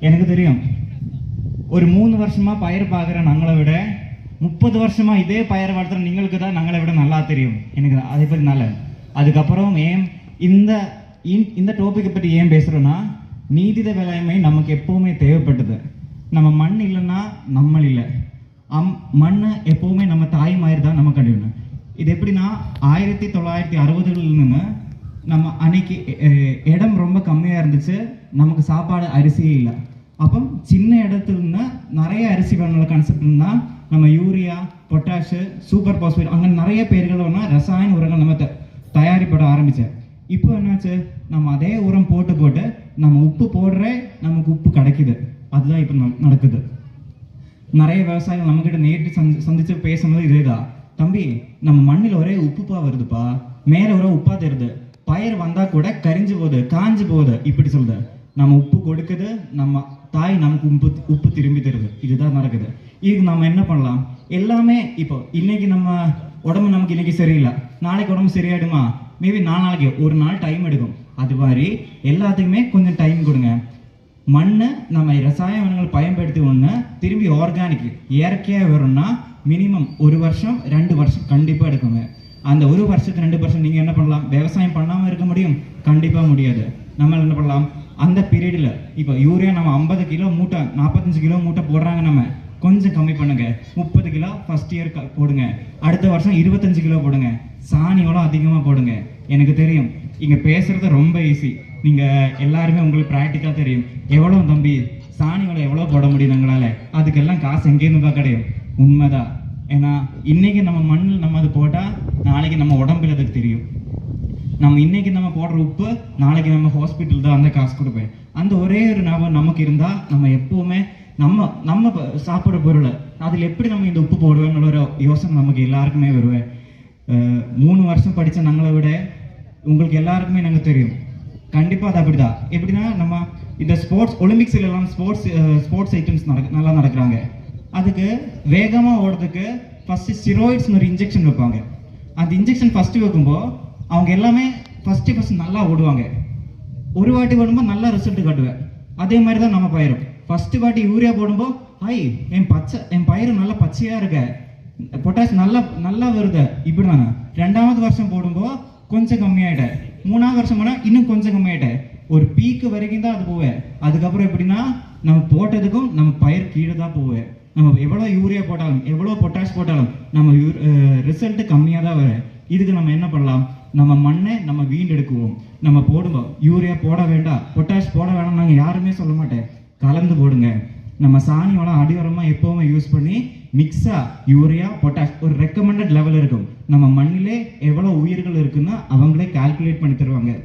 எனக்கு தெரியும். ஒரு மூணு வருஷமா பயிர் பார்க்குற நாங்களை விட முப்பது வருஷமா இதே பயிர் வளர்த்துற நீங்களுக்கு தான் நாங்களை விட நல்லா தெரியும். எனக்கு அதை பற்றி நல்ல அதுக்கப்புறம் ஏன் இந்த இந்த- இந்த டாப்பிக்கை பற்றி ஏன் பேசுகிறோன்னா நீதித வேளாண்மை நமக்கு எப்போவுமே தேவைப்பட்டது. நம்ம மண் இல்லைன்னா நம்மள் இல்லை. அம் மண் எப்போவுமே நம்ம தாய் மாதிரி தான் நம்ம கண்டிக்கணும் இது எப்படின்னா ஆயிரத்தி தொள்ளாயிரத்தி அறுபதுகளில் நம்ம அன்னைக்கு இடம் ரொம்ப கம்மியாக இருந்துச்சு. நமக்கு சாப்பாடு அரிசியே இல்லை. அப்போ சின்ன இடத்துல நிறைய அரிசி வேணும்ல கான்செப்ட் இருந்தால் நம்ம யூரியா பொட்டாஷு சூப்பர் பாஸ்பேட் அங்கே நிறைய பேர்கள் ஒன்றா ரசாயன உரங்கள் நம்ம த- தயாரிப்பட ஆரம்பித்தேன் இப்போ என்னாச்சு? நம்ம அதே உரம் போட்டு போட்டு நம்ம உப்பு போடுற நமக்கு உப்பு கிடைக்குது. அதுதான் இப்போ நடக்குது. நிறைய விவசாயிகள் நம்மக்கிட்ட நேரிட்டு சந்தி சந்தித்து பேசும்போது இதேதான் தம்பி நம்ம மண்ணில் ஒரே உப்புப்பா வருதுப்பா. மேலே ஒரே உப்பா தருது பயிர் வந்தால் கூட கரிஞ்சு போகுது காஞ்சு போகுது. இப்படி சொல்லுது. நம்ம உப்பு கொடுக்குது நம்ம தாய் நமக்கு உப்பு உப்பு திரும்பி தருது. இதுதான் நடக்குது. இதுக்கு நம்ம என்ன பண்ணலாம்? எல்லாமே இப்போ இன்னைக்கு நம்ம உடம்பு நமக்கு இன்னைக்கு சரியில்லை. நாளைக்கு உடம்பு சரியாயிடுமா? மேபி நாலு நாளைக்கு ஒரு நாள் டைம் எடுக்கும். அது மாதிரி எல்லாத்துக்குமே கொஞ்சம் டைம் கொடுங்க. மண்ணை நம்ம ரசாயனங்கள் பயன்படுத்தி ஒன்று திரும்பி ஆர்கானிக் இயற்கையாக வரும்னா மினிமம் ஒரு வருஷம் ரெண்டு வருஷம் கண்டிப்பாக எடுக்குங்க. அந்த ஒரு வருஷத்துக்கு ரெண்டு வருஷம் நீங்கள் என்ன பண்ணலாம்? விவசாயம் பண்ணாமல் இருக்க முடியும்? கண்டிப்பாக முடியாது. நம்ம என்ன பண்ணலாம்? அந்த பீரியடில் இப்போ யூரியா நம்ம ஐம்பது கிலோ மூட்டை நாற்பத்தஞ்சு கிலோ மூட்டை போடுறாங்க நம்ம. கொஞ்சம் கம்மி பண்ணுங்க. முப்பது கிலோ ஃபர்ஸ்ட் இயர் போடுங்க. அடுத்த வருஷம் இருபத்தஞ்சு கிலோ போடுங்க. சாணி எவ்வளோ அதிகமாக போடுங்க? எனக்கு தெரியும். இங்கே பேசுறது ரொம்ப ஈஸி நீங்கள் எல்லாருமே உங்களுக்கு ப்ராக்டிக்காக தெரியும். எவ்வளோ தம்பி சாணி எவ்வளோ எவ்வளோ போட முடியும் எங்களால்? அதுக்கெல்லாம் காசு எங்கேருந்து தான் கிடையும்? உண்மைதான். ஏன்னா இன்னைக்கு நம்ம மண்ணில் நம்ம அது போட்டால் நாளைக்கு நம்ம உடம்புல அதுக்கு தெரியும். நம்ம இன்னைக்கு நம்ம போடுற உப்பு நாளைக்கு நம்ம ஹாஸ்பிட்டல் தான் அந்த காசு கொடுப்பேன். அந்த ஒரே ஒரு ஞாபகம் நமக்கு இருந்தால் நம்ம எப்போவுமே நம்ம நம்ம ப- சாப்பிட்ற பொருளை அதில் எப்படி நம்ம இந்த உப்பு போடுவேன்னு ஒரு யோசனை நமக்கு எல்லாருக்குமே வருவேன். மூணு வருஷம் படித்த நாங்களை விட உங்களுக்கு எல்லாருக்குமே நாங்கள் தெரியும். கண்டிப்பாக அது அப்படிதான். எப்படின்னா நம்ம இந்த ஸ்போர்ட்ஸ் ஒலிம்பிக்ஸில் எல்லாம் ஸ்போர்ட்ஸ் ஸ்போர்ட்ஸ் ஐட்டம்ஸ் நடக்க நல்லா நடக்கிறாங்க. அதுக்கு வேகமாக ஓடுறதுக்கு ஃபஸ்ட்டு ஸ்டிராய்ட்ஸ்னு ஒரு இன்ஜெக்ஷன் வைப்பாங்க. அந்த இன்ஜெக்ஷன் ஃபஸ்ட்டு வைக்கும்போது அவங்க எல்லாமே ஃபஸ்ட்டு ஃபஸ்ட் நல்லா ஓடுவாங்க. ஒரு வாட்டி ஓடும்போது நல்லா ரிசல்ட் காட்டுவேன். அதே மாதிரி தான் நம்ம பயிரும். ஃபஸ்ட்டு வாட்டி யூரியா போடும்போது ஹை என் பச்சை என் பயிர் நல்லா பச்சையாக இருக்க. பொட்டாஷ் நல்லா நல்லா வருது. இப்படி தானே ரெண்டாவது வருஷம் போடும்போது கொஞ்சம் கம்மியாயிட்டேன் மூணாவது வருஷம் போனால் இன்னும் கொஞ்சம் கம்மியாயிட்டேன் ஒரு பீக்கு வரைக்கும் தான் அது போவேன். அதுக்கப்புறம் எப்படின்னா நம்ம போட்டதுக்கும் நம்ம பயிர் கீழே தான் போவேன். நம்ம எவ்வளோ யூரியா போட்டாலும் எவ்வளோ பொட்டாஷ் போட்டாலும் நம்ம யூ ரிசல்ட்டு கம்மியாக தான் வரும். இதுக்கு நம்ம என்ன பண்ணலாம்? நம்ம மண்ணை நம்ம வீண்டெடுக்குவோம். நம்ம போடுவோம். யூரியா போட வேண்டாம். பொட்டாஷ் போட வேணாம் நாங்கள் யாருமே சொல்ல மாட்டேன். கலந்து போடுங்க. நம்ம சாணி வளம் அடி உரமா யூஸ் பண்ணி மிக்ஸாக யூரியா பொட்டாஷ் ஒரு ரெக்கமெண்டட் லெவல் இருக்கும். நம்ம மண்ணிலே எவ்வளோ உயிர்கள் இருக்குன்னா அவங்களே கால்குலேட் பண்ணி தருவாங்க.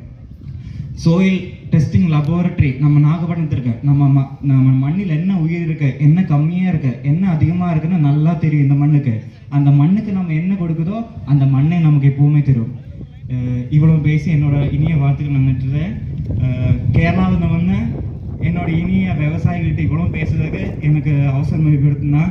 சோயில் டெஸ்டிங் லெபார்டரி நம்ம நாகப்பட்டினத்தில் இருக்க நம்ம ம- நம்ம மண்ணில் என்ன உயிர் இருக்கு என்ன கம்மியாக இருக்கு என்ன அதிகமாக இருக்குன்னு நல்லா தெரியும் இந்த மண்ணுக்கு. அந்த மண்ணுக்கு நம்ம என்ன கொடுக்குதோ அந்த மண்ணை நமக்கு எப்பவுமே தெரியும் இவ்வளோ இவ்வளவு பேசி என்னோட இனிய வார்த்தைகள் நான் நிட்டுறேன் கேரளாவில் வந்து என்னோட இனிய விவசாயிகள்கிட்ட இவ்வளோ பேசுறதுக்கு எனக்கு அவசரம் ஏற்படுத்தினா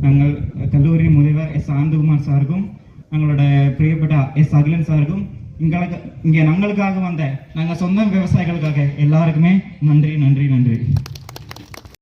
நாங்கள் கல்லூரி முதல்வர் எஸ் ஆனந்தகுமார் சாருக்கும் எங்களோட பிரியப்பட்ட எஸ் அகிலன் சாருக்கும் எங்களுக்கு இங்கே நாங்களுக்காக வந்த நாங்கள் சொந்த விவசாயிகளுக்காக எல்லாருக்குமே நன்றி நன்றி நன்றி.